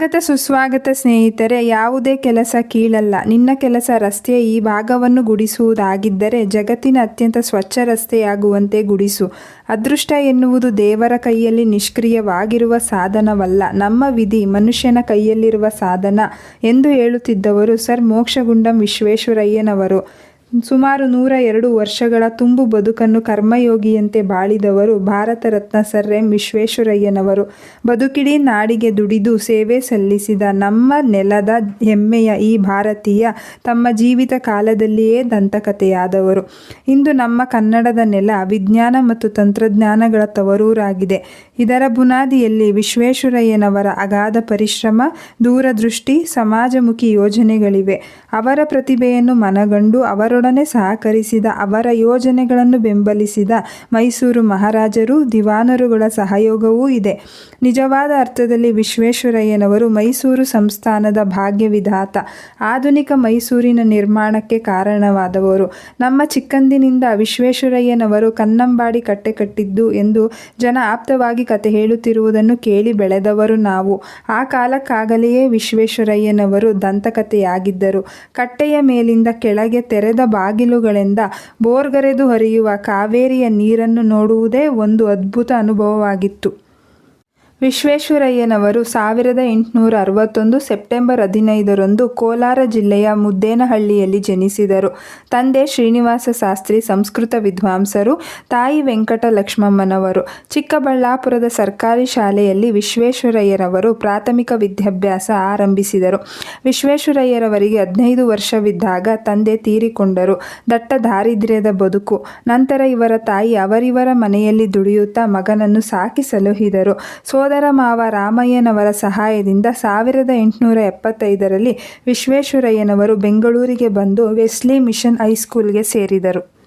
ಸ್ವಾಗತ ಸುಸ್ವಾಗತ ಸ್ನೇಹಿತರೆ, ಯಾವುದೇ ಕೆಲಸ ಕೀಳಲ್ಲ. ನಿನ್ನ ಕೆಲಸ ರಸ್ತೆಯ ಈ ಭಾಗವನ್ನು ಗುಡಿಸುವುದಾಗಿದ್ದರೆ ಜಗತ್ತಿನ ಅತ್ಯಂತ ಸ್ವಚ್ಛ ರಸ್ತೆಯಾಗುವಂತೆ ಗುಡಿಸು. ಅದೃಷ್ಟ ಎನ್ನುವುದು ದೇವರ ಕೈಯಲ್ಲಿ ನಿಷ್ಕ್ರಿಯವಾಗಿರುವ ಸಾಧನವಲ್ಲ. ನಮ್ಮ ವಿಧಿ ಮನುಷ್ಯನ ಕೈಯಲ್ಲಿರುವ ಸಾಧನ ಎಂದು ಹೇಳುತ್ತಿದ್ದವರು ಸರ್ ಮೋಕ್ಷಗುಂಡಂ ವಿಶ್ವೇಶ್ವರಯ್ಯನವರು. ಸುಮಾರು ನೂರ ಎರಡು ವರ್ಷಗಳ ತುಂಬು ಬದುಕನ್ನು ಕರ್ಮಯೋಗಿಯಂತೆ ಬಾಳಿದವರು ಭಾರತ ರತ್ನ ಸರ್ ಎಂ ವಿಶ್ವೇಶ್ವರಯ್ಯನವರು. ಬದುಕಿಡೀ ನಾಡಿಗೆ ದುಡಿದು ಸೇವೆ ಸಲ್ಲಿಸಿದ ನಮ್ಮ ನೆಲದ ಹೆಮ್ಮೆಯ ಈ ಭಾರತೀಯ ತಮ್ಮ ಜೀವಿತ ಕಾಲದಲ್ಲಿಯೇ ದಂತಕಥೆಯಾದವರು. ಇಂದು ನಮ್ಮ ಕನ್ನಡದ ನೆಲ ವಿಜ್ಞಾನ ಮತ್ತು ತಂತ್ರಜ್ಞಾನಗಳ ತವರೂರಾಗಿದೆ. ಇದರ ಬುನಾದಿಯಲ್ಲಿ ವಿಶ್ವೇಶ್ವರಯ್ಯನವರ ಅಗಾಧ ಪರಿಶ್ರಮ, ದೂರದೃಷ್ಟಿ, ಸಮಾಜಮುಖಿ ಯೋಜನೆಗಳಿವೆ. ಅವರ ಪ್ರತಿಭೆಯನ್ನು ಮನಗಂಡು ಅವರೊಡನೆ ಸಹಕರಿಸಿದ, ಅವರ ಯೋಜನೆಗಳನ್ನು ಬೆಂಬಲಿಸಿದ ಮೈಸೂರು ಮಹಾರಾಜರು ದಿವಾನರುಗಳ ಸಹಯೋಗವೂ ಇದೆ. ನಿಜವಾದ ಅರ್ಥದಲ್ಲಿ ವಿಶ್ವೇಶ್ವರಯ್ಯನವರು ಮೈಸೂರು ಸಂಸ್ಥಾನದ ಭಾಗ್ಯವಿಧಾತ. ಆಧುನಿಕ ಮೈಸೂರಿನ ನಿರ್ಮಾಣಕ್ಕೆ ಕಾರಣವಾದವರು. ನಮ್ಮ ಚಿಕ್ಕಂದಿನಿಂದ ವಿಶ್ವೇಶ್ವರಯ್ಯನವರು ಕನ್ನಂಬಾಡಿ ಕಟ್ಟೆ ಕಟ್ಟಿದ್ದು ಎಂದು ಜನ ಆಪ್ತವಾಗಿ ಕತೆ ಹೇಳುತ್ತಿರುವುದನ್ನು ಕೇಳಿ ಬೆಳೆದವರು ನಾವು. ಆ ಕಾಲಕ್ಕಾಗಲೆಯೇ ವಿಶ್ವೇಶ್ವರಯ್ಯನವರು ದಂತಕಥೆಯಾಗಿದ್ದರು. ಕಟ್ಟೆಯ ಮೇಲಿಂದ ಕೆಳಗೆ ತೆರೆದ ಬಾಗಿಲುಗಳಿಂದ ಬೋರ್ಗರೆದು ಹರಿಯುವ ಕಾವೇರಿಯ ನೀರನ್ನು ನೋಡುವುದೇ ಒಂದು ಅದ್ಭುತ ಅನುಭವವಾಗಿತ್ತು. ವಿಶ್ವೇಶ್ವರಯ್ಯನವರು ಸಾವಿರದ ಎಂಟುನೂರ ಅರವತ್ತೊಂದು ಸೆಪ್ಟೆಂಬರ್ ಹದಿನೈದರಂದು ಕೋಲಾರ ಜಿಲ್ಲೆಯ ಮುದ್ದೇನಹಳ್ಳಿಯಲ್ಲಿ ಜನಿಸಿದರು. ತಂದೆ ಶ್ರೀನಿವಾಸ ಶಾಸ್ತ್ರಿ ಸಂಸ್ಕೃತ ವಿದ್ವಾಂಸರು, ತಾಯಿ ವೆಂಕಟ ಲಕ್ಷ್ಮಮ್ಮನವರು. ಚಿಕ್ಕಬಳ್ಳಾಪುರದ ಸರ್ಕಾರಿ ಶಾಲೆಯಲ್ಲಿ ವಿಶ್ವೇಶ್ವರಯ್ಯರವರು ಪ್ರಾಥಮಿಕ ವಿದ್ಯಾಭ್ಯಾಸ ಆರಂಭಿಸಿದರು. ವಿಶ್ವೇಶ್ವರಯ್ಯರವರಿಗೆ ಹದಿನೈದು ವರ್ಷವಿದ್ದಾಗ ತಂದೆ ತೀರಿಕೊಂಡರು. ದಟ್ಟ ದಾರಿದ್ರ್ಯದ ಬದುಕು. ನಂತರ ಇವರ ತಾಯಿ ಅವರಿವರ ಮನೆಯಲ್ಲಿ ದುಡಿಯುತ್ತಾ ಮಗನನ್ನು ಸಾಕಿ ಸಲುಹಿದರು ಸೋದರ ಮಾವ ರಾಮಯ್ಯನವರ ಸಹಾಯದಿಂದ ಸಾವಿರದ ಎಂಟುನೂರ ಎಪ್ಪತ್ತೈದರಲ್ಲಿ ವಿಶ್ವೇಶ್ವರಯ್ಯನವರು ಬೆಂಗಳೂರಿಗೆ ಬಂದು ವೆಸ್ಲಿ ಮಿಷನ್ ಹೈಸ್ಕೂಲ್ಗೆ ಸೇರಿದರು.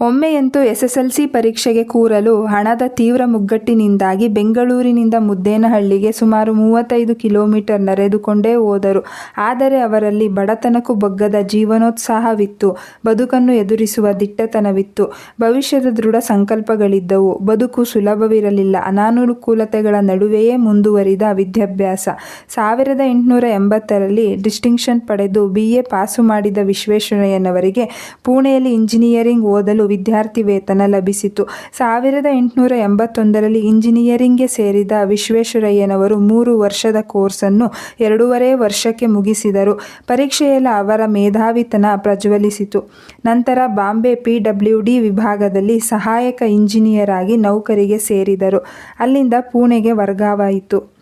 ಒಮ್ಮೆಯಂತೂ ಎಸ್ಎಸ್ಎಲ್ಸಿ ಪರೀಕ್ಷೆಗೆ ಕೂರಲು ಹಣದ ತೀವ್ರ ಮುಗ್ಗಟ್ಟಿನಿಂದಾಗಿ ಬೆಂಗಳೂರಿನಿಂದ ಮುದ್ದೇನಹಳ್ಳಿಗೆ ಸುಮಾರು ಮೂವತ್ತೈದು ಕಿಲೋಮೀಟರ್ ನಡೆದುಕೊಂಡೇ ಹೋದರು. ಆದರೆ ಅವರಲ್ಲಿ ಬಡತನಕ್ಕೂ ಬಗ್ಗದ ಜೀವನೋತ್ಸಾಹವಿತ್ತು. ಬದುಕನ್ನು ಎದುರಿಸುವ ದಿಟ್ಟತನವಿತ್ತು. ಭವಿಷ್ಯದ ದೃಢ ಸಂಕಲ್ಪಗಳಿದ್ದವು. ಬದುಕು ಸುಲಭವಿರಲಿಲ್ಲ. ಅನಾನುಕೂಲತೆಗಳ ನಡುವೆಯೇ ಮುಂದುವರಿದ ವಿದ್ಯಾಭ್ಯಾಸ. ಸಾವಿರದ ಎಂಟುನೂರ ಎಂಬತ್ತರಲ್ಲಿ ಡಿಸ್ಟಿಂಕ್ಷನ್ ಪಡೆದು ಬಿ ಎ ಪಾಸು ಮಾಡಿದ ವಿಶ್ವೇಶ್ವರಯ್ಯನವರಿಗೆ ಪುಣೆಯಲ್ಲಿ ಇಂಜಿನಿಯರಿಂಗ್ ಓದಲು ವಿದ್ಯಾರ್ಥಿ ವೇತನ ಲಭಿಸಿತು. ಸಾವಿರದ ಎಂಟುನೂರ ಎಂಬತ್ತೊಂದರಲ್ಲಿ ಇಂಜಿನಿಯರಿಂಗ್ಗೆ ಸೇರಿದ ವಿಶ್ವೇಶ್ವರಯ್ಯನವರು ಮೂರು ವರ್ಷದ ಕೋರ್ಸನ್ನು ಎರಡೂವರೆ ವರ್ಷಕ್ಕೆ ಮುಗಿಸಿದರು. ಪರೀಕ್ಷೆಯಲ್ಲಿ ಅವರ ಮೇಧಾವಿತನ ಪ್ರಜ್ವಲಿಸಿತು. ನಂತರ ಬಾಂಬೆ ಪಿ ಡಬ್ಲ್ಯೂ ಡಿ ವಿಭಾಗದಲ್ಲಿ ಸಹಾಯಕ ಇಂಜಿನಿಯರ್ ಆಗಿ ನೌಕರಿಗೆ ಸೇರಿದರು. ಅಲ್ಲಿಂದ ಪುಣೆಗೆ ವರ್ಗವಾಯಿತು.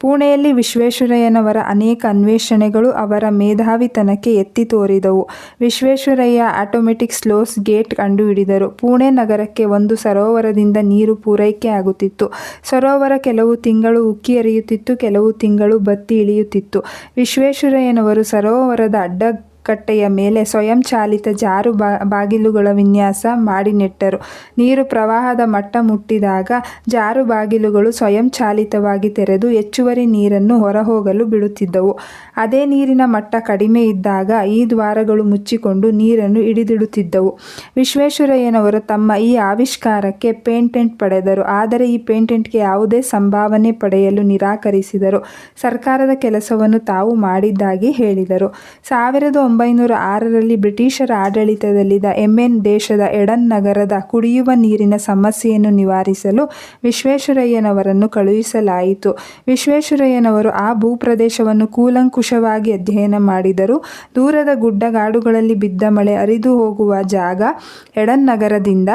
ಪುಣೆಯಲ್ಲಿ ವಿಶ್ವೇಶ್ವರಯ್ಯನವರ ಅನೇಕ ಅನ್ವೇಷಣೆಗಳು ಅವರ ಮೇಧಾವಿತನಕ್ಕೆ ಎತ್ತಿ ತೋರಿದವು. ವಿಶ್ವೇಶ್ವರಯ್ಯ ಆಟೋಮೆಟಿಕ್ ಸ್ಲೋಸ್ ಗೇಟ್ ಕಂಡುಹಿಡಿದರು. ಪುಣೆ ನಗರಕ್ಕೆ ಒಂದು ಸರೋವರದಿಂದ ನೀರು ಪೂರೈಕೆ ಆಗುತ್ತಿತ್ತು. ಸರೋವರ ಕೆಲವು ತಿಂಗಳು ಉಕ್ಕಿ ಹರಿಯುತ್ತಿತ್ತು, ಕೆಲವು ತಿಂಗಳು ಬತ್ತಿ ಇಳಿಯುತ್ತಿತ್ತು. ವಿಶ್ವೇಶ್ವರಯ್ಯನವರು ಸರೋವರದ ಅಡ್ಡ ಕಟ್ಟೆಯ ಮೇಲೆ ಸ್ವಯಂಚಾಲಿತ ಜಾರು ಬಾಗಿಲುಗಳ ವಿನ್ಯಾಸ ಮಾಡಿ ನೆಟ್ಟರು ನೀರು ಪ್ರವಾಹದ ಮಟ್ಟ ಮುಟ್ಟಿದಾಗ ಜಾರು ಬಾಗಿಲುಗಳು ಸ್ವಯಂಚಾಲಿತವಾಗಿ ತೆರೆದು ಹೆಚ್ಚುವರಿ ನೀರನ್ನು ಹೊರಹೋಗಲು ಬಿಡುತ್ತಿದ್ದವು. ಅದೇ ನೀರಿನ ಮಟ್ಟ ಕಡಿಮೆ ಇದ್ದಾಗ ಈ ದ್ವಾರಗಳು ಮುಚ್ಚಿಕೊಂಡು ನೀರನ್ನು ಹಿಡಿದಿಡುತ್ತಿದ್ದವು. ವಿಶ್ವೇಶ್ವರಯ್ಯನವರು ತಮ್ಮ ಈ ಆವಿಷ್ಕಾರಕ್ಕೆ ಪೇಟೆಂಟ್ ಪಡೆದರು. ಆದರೆ ಈ ಪೇಂಟೆಂಟ್ಗೆ ಯಾವುದೇ ಸಂಭಾವನೆ ಪಡೆಯಲು ನಿರಾಕರಿಸಿದರು. ಸರ್ಕಾರದ ಕೆಲಸವನ್ನು ತಾವು ಮಾಡಿದ್ದಾಗಿ ಹೇಳಿದರು. ಸಾವಿರದ ಒಂಬೈನೂರ ಆರರಲ್ಲಿ ಬ್ರಿಟಿಷರ ಆಡಳಿತದಲ್ಲಿದ್ದ ಎಂಎನ್ ದೇಶದ ಎಡನ್ ನಗರದ ಕುಡಿಯುವ ನೀರಿನ ಸಮಸ್ಯೆಯನ್ನು ನಿವಾರಿಸಲು ವಿಶ್ವೇಶ್ವರಯ್ಯನವರನ್ನು ಕಳುಹಿಸಲಾಯಿತು. ವಿಶ್ವೇಶ್ವರಯ್ಯನವರು ಆ ಭೂಪ್ರದೇಶವನ್ನು ಕೂಲಂಕುಷವಾಗಿ ಅಧ್ಯಯನ ಮಾಡಿದರು ದೂರದ ಗುಡ್ಡಗಾಡುಗಳಲ್ಲಿ ಬಿದ್ದ ಮಳೆ ಹರಿದು ಹೋಗುವ ಜಾಗ ಎಡನ್ ನಗರದಿಂದ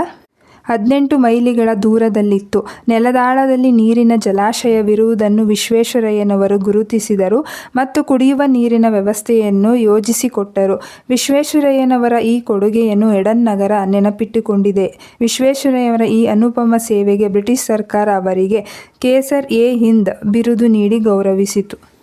ಹದಿನೆಂಟು ಮೈಲಿಗಳ ದೂರದಲ್ಲಿತ್ತು. ನೆಲದಾಳದಲ್ಲಿ ನೀರಿನ ಜಲಾಶಯವಿರುವುದನ್ನು ವಿಶ್ವೇಶ್ವರಯ್ಯನವರು ಗುರುತಿಸಿದರು ಮತ್ತು ಕುಡಿಯುವ ನೀರಿನ ವ್ಯವಸ್ಥೆಯನ್ನು ಯೋಜಿಸಿಕೊಟ್ಟರು. ವಿಶ್ವೇಶ್ವರಯ್ಯನವರ ಈ ಕೊಡುಗೆಯನ್ನು ಎಡನ್ ನಗರ ನೆನಪಿಟ್ಟುಕೊಂಡಿದೆ. ವಿಶ್ವೇಶ್ವರಯ್ಯವರ ಈ ಅನುಪಮ ಸೇವೆಗೆ ಬ್ರಿಟಿಷ್ ಸರ್ಕಾರ ಅವರಿಗೆ ಕೇಸರ್ ಎ ಹಿಂದ್ ಬಿರುದು ನೀಡಿ ಗೌರವಿಸಿತು.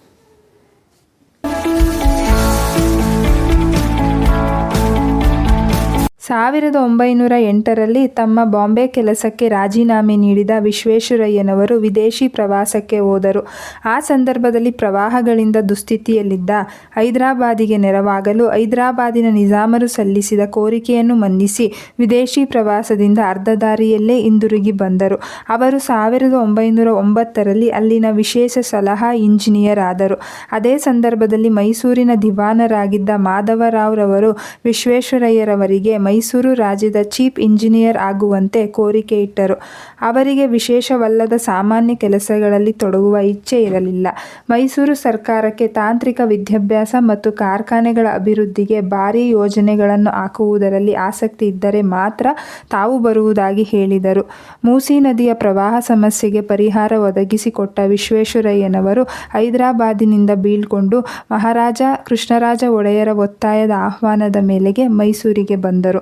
ಸಾವಿರದ ಒಂಬೈನೂರ ಎಂಟರಲ್ಲಿ ತಮ್ಮ ಬಾಂಬೆ ಕೆಲಸಕ್ಕೆ ರಾಜೀನಾಮೆ ನೀಡಿದ ವಿಶ್ವೇಶ್ವರಯ್ಯನವರು ವಿದೇಶಿ ಪ್ರವಾಸಕ್ಕೆ ಹೋದರು. ಆ ಸಂದರ್ಭದಲ್ಲಿ ಪ್ರವಾಹಗಳಿಂದ ದುಸ್ಥಿತಿಯಲ್ಲಿದ್ದ ಹೈದರಾಬಾದಿಗೆ ನೆರವಾಗಲು ಹೈದರಾಬಾದಿನ ನಿಜಾಮರು ಸಲ್ಲಿಸಿದ ಕೋರಿಕೆಯನ್ನು ಮನ್ನಿಸಿ ವಿದೇಶಿ ಪ್ರವಾಸದಿಂದ ಅರ್ಧದಾರಿಯಲ್ಲೇ ಹಿಂದಿರುಗಿ ಬಂದರು. ಅವರು ಸಾವಿರದ ಒಂಬೈನೂರ ಒಂಬತ್ತರಲ್ಲಿ ಅಲ್ಲಿನ ವಿಶೇಷ ಸಲಹಾ ಇಂಜಿನಿಯರ್ ಆದರು ಅದೇ ಸಂದರ್ಭದಲ್ಲಿ ಮೈಸೂರಿನ ದಿವಾನರಾಗಿದ್ದ ಮಾಧವರಾವ್ರವರು ವಿಶ್ವೇಶ್ವರಯ್ಯರವರಿಗೆ ಮೈಸೂರು ರಾಜ್ಯದ ಚೀಫ್ ಇಂಜಿನಿಯರ್ ಆಗುವಂತೆ ಕೋರಿಕೆ ಇಟ್ಟರು. ಅವರಿಗೆ ವಿಶೇಷವಲ್ಲದ ಸಾಮಾನ್ಯ ಕೆಲಸಗಳಲ್ಲಿ ತೊಡಗುವ ಇಚ್ಛೆ ಇರಲಿಲ್ಲ. ಮೈಸೂರು ಸರ್ಕಾರಕ್ಕೆ ತಾಂತ್ರಿಕ ವಿದ್ಯಾಭ್ಯಾಸ ಮತ್ತು ಕಾರ್ಖಾನೆಗಳ ಅಭಿವೃದ್ಧಿಗೆ ಭಾರೀ ಯೋಜನೆಗಳನ್ನು ಹಾಕುವುದರಲ್ಲಿ ಆಸಕ್ತಿ ಇದ್ದರೆ ಮಾತ್ರ ತಾವು ಬರುವುದಾಗಿ ಹೇಳಿದರು. ಮೂಸಿ ನದಿಯ ಪ್ರವಾಹ ಸಮಸ್ಯೆಗೆ ಪರಿಹಾರ ಒದಗಿಸಿಕೊಟ್ಟ ವಿಶ್ವೇಶ್ವರಯ್ಯನವರು ಹೈದರಾಬಾದಿನಿಂದ ಬೀಳ್ಕೊಂಡು ಮಹಾರಾಜ ಕೃಷ್ಣರಾಜ ಒಡೆಯರ ಒತ್ತಾಯದ ಆಹ್ವಾನದ ಮೇಲೆಗೆ ಮೈಸೂರಿಗೆ ಬಂದರು.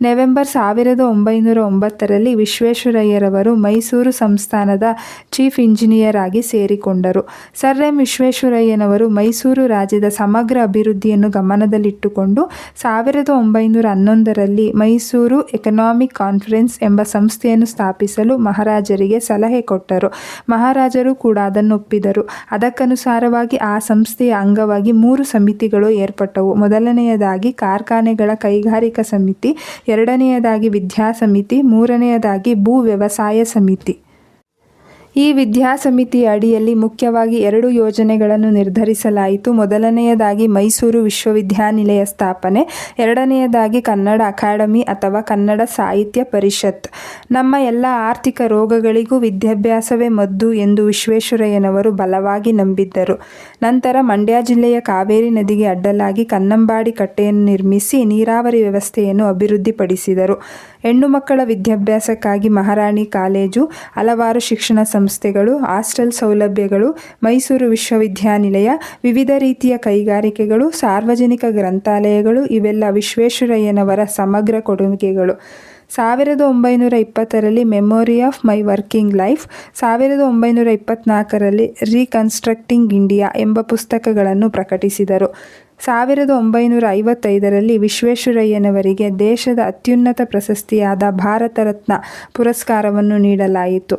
ನವೆಂಬರ್ ಸಾವಿರದ ಒಂಬೈನೂರ ಒಂಬತ್ತರಲ್ಲಿ ವಿಶ್ವೇಶ್ವರಯ್ಯರವರು ಮೈಸೂರು ಸಂಸ್ಥಾನದ ಚೀಫ್ ಇಂಜಿನಿಯರ್ ಆಗಿ ಸೇರಿಕೊಂಡರು. ಸರ್ ಎಂ ವಿಶ್ವೇಶ್ವರಯ್ಯನವರು ಮೈಸೂರು ರಾಜ್ಯದ ಸಮಗ್ರ ಅಭಿವೃದ್ಧಿಯನ್ನು ಗಮನದಲ್ಲಿಟ್ಟುಕೊಂಡು ಸಾವಿರದ ಒಂಬೈನೂರ ಹನ್ನೊಂದರಲ್ಲಿ ಮೈಸೂರು ಎಕನಾಮಿಕ್ ಕಾನ್ಫರೆನ್ಸ್ ಎಂಬ ಸಂಸ್ಥೆಯನ್ನು ಸ್ಥಾಪಿಸಲು ಮಹಾರಾಜರಿಗೆ ಸಲಹೆ ಕೊಟ್ಟರು. ಮಹಾರಾಜರು ಕೂಡ ಅದನ್ನು ಒಪ್ಪಿದರು ಅದಕ್ಕನುಸಾರವಾಗಿ ಆ ಸಂಸ್ಥೆಯ ಅಂಗವಾಗಿ ಮೂರು ಸಮಿತಿಗಳು ಏರ್ಪಟ್ಟವು. ಮೊದಲನೆಯದಾಗಿ ಕಾರ್ಖಾನೆಗಳ ಕೈಗಾರಿಕಾ ಸಮಿತಿ ಎರಡನೆಯದಾಗಿ ವಿದ್ಯಾಸಮಿತಿ ಮೂರನೆಯದಾಗಿ ಭೂ ವ್ಯವಸಾಯ ಸಮಿತಿ. ಈ ವಿದ್ಯಾ ವಿದ್ಯಾಸಮಿತಿಯ ಅಡಿಯಲ್ಲಿ ಮುಖ್ಯವಾಗಿ ಎರಡು ಯೋಜನೆಗಳನ್ನು ನಿರ್ಧರಿಸಲಾಯಿತು. ಮೊದಲನೆಯದಾಗಿ ಮೈಸೂರು ವಿಶ್ವವಿದ್ಯಾನಿಲಯ ಸ್ಥಾಪನೆ, ಎರಡನೆಯದಾಗಿ ಕನ್ನಡ ಅಕಾಡೆಮಿ ಅಥವಾ ಕನ್ನಡ ಸಾಹಿತ್ಯ ಪರಿಷತ್. ನಮ್ಮ ಎಲ್ಲ ಆರ್ಥಿಕ ರೋಗಗಳಿಗೂ ವಿದ್ಯಾಭ್ಯಾಸವೇ ಮದ್ದು ಎಂದು ವಿಶ್ವೇಶ್ವರಯ್ಯನವರು ಬಲವಾಗಿ ನಂಬಿದ್ದರು. ನಂತರ ಮಂಡ್ಯ ಜಿಲ್ಲೆಯ ಕಾವೇರಿ ನದಿಗೆ ಅಡ್ಡಲಾಗಿ ಕನ್ನಂಬಾಡಿ ಕಟ್ಟೆಯನ್ನು ನಿರ್ಮಿಸಿ ನೀರಾವರಿ ವ್ಯವಸ್ಥೆಯನ್ನು ಅಭಿವೃದ್ಧಿಪಡಿಸಿದರು. ಹೆಣ್ಣು ಮಕ್ಕಳ ವಿದ್ಯಾಭ್ಯಾಸಕ್ಕಾಗಿ ಮಹಾರಾಣಿ ಕಾಲೇಜು, ಹಲವಾರು ಶಿಕ್ಷಣ ಸಂಸ್ಥೆಗಳು, ಹಾಸ್ಟೆಲ್ ಸೌಲಭ್ಯಗಳು, ಮೈಸೂರು ವಿಶ್ವವಿದ್ಯಾನಿಲಯ, ವಿವಿಧ ರೀತಿಯ ಕೈಗಾರಿಕೆಗಳು, ಸಾರ್ವಜನಿಕ ಗ್ರಂಥಾಲಯಗಳು, ಇವೆಲ್ಲ ವಿಶ್ವೇಶ್ವರಯ್ಯನವರ ಸಮಗ್ರ ಕೊಡುಗೆಗಳು. ಸಾವಿರದ ಒಂಬೈನೂರ ಇಪ್ಪತ್ತರಲ್ಲಿ memory of my working life ಸಾವಿರದ ಒಂಬೈನೂರ ಇಪ್ಪತ್ತ್ನಾಲ್ಕರಲ್ಲಿ ರೀಕನ್ಸ್ಟ್ರಕ್ಟಿಂಗ್ ಇಂಡಿಯಾ ಎಂಬ ಪುಸ್ತಕಗಳನ್ನು ಪ್ರಕಟಿಸಿದರು. ಸಾವಿರದ ಒಂಬೈನೂರ ಐವತ್ತೈದರಲ್ಲಿ ವಿಶ್ವೇಶ್ವರಯ್ಯನವರಿಗೆ ದೇಶದ ಅತ್ಯುನ್ನತ ಪ್ರಶಸ್ತಿಯಾದ ಭಾರತ ರತ್ನ ಪುರಸ್ಕಾರವನ್ನು ನೀಡಲಾಯಿತು.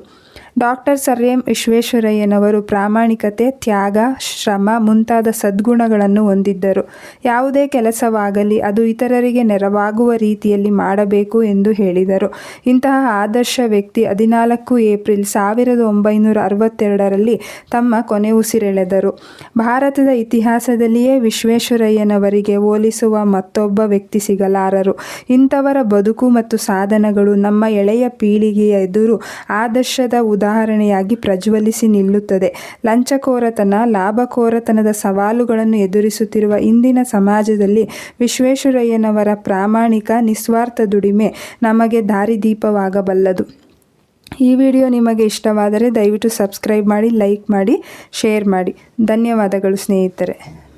ಡಾಕ್ಟರ್ ಸರ್ ಎಂ ವಿಶ್ವೇಶ್ವರಯ್ಯನವರು ಪ್ರಾಮಾಣಿಕತೆ, ತ್ಯಾಗ, ಶ್ರಮ ಮುಂತಾದ ಸದ್ಗುಣಗಳನ್ನು ಹೊಂದಿದ್ದರು. ಯಾವುದೇ ಕೆಲಸವಾಗಲಿ ಅದು ಇತರರಿಗೆ ನೆರವಾಗುವ ರೀತಿಯಲ್ಲಿ ಮಾಡಬೇಕು ಎಂದು ಹೇಳಿದರು. ಇಂತಹ ಆದರ್ಶ ವ್ಯಕ್ತಿ ಹದಿನಾಲ್ಕು ಏಪ್ರಿಲ್ ಸಾವಿರದ ಒಂಬೈನೂರ ಅರವತ್ತೆರಡರಲ್ಲಿ ತಮ್ಮ ಕೊನೆ ಉಸಿರೆಳೆದರು. ಭಾರತದ ಇತಿಹಾಸದಲ್ಲಿಯೇ ವಿಶ್ವೇಶ್ವರಯ್ಯನವರಿಗೆ ಹೋಲಿಸುವ ಮತ್ತೊಬ್ಬ ವ್ಯಕ್ತಿ ಸಿಗಲಾರರು. ಇಂಥವರ ಬದುಕು ಮತ್ತು ಸಾಧನಗಳು ನಮ್ಮ ಎಳೆಯ ಪೀಳಿಗೆಯ ಎದುರು ಆದರ್ಶದ ಉದಾಹರಣೆಯಾಗಿ ಪ್ರಜ್ವಲಿಸಿ ನಿಲ್ಲುತ್ತದೆ. ಲಂಚಕೋರತನ, ಲಾಭಕೋರತನದ ಸವಾಲುಗಳನ್ನು ಎದುರಿಸುತ್ತಿರುವ ಇಂದಿನ ಸಮಾಜದಲ್ಲಿ ವಿಶ್ವೇಶ್ವರಯ್ಯನವರ ಪ್ರಾಮಾಣಿಕ, ನಿಸ್ವಾರ್ಥ ದುಡಿಮೆ ನಮಗೆ ದಾರಿದೀಪವಾಗಬಲ್ಲದು. ಈ ವಿಡಿಯೋ ನಿಮಗೆ ಇಷ್ಟವಾದರೆ ದಯವಿಟ್ಟು ಸಬ್ಸ್ಕ್ರೈಬ್ ಮಾಡಿ, ಲೈಕ್ ಮಾಡಿ, ಶೇರ್ ಮಾಡಿ. ಧನ್ಯವಾದಗಳು ಸ್ನೇಹಿತರೆ.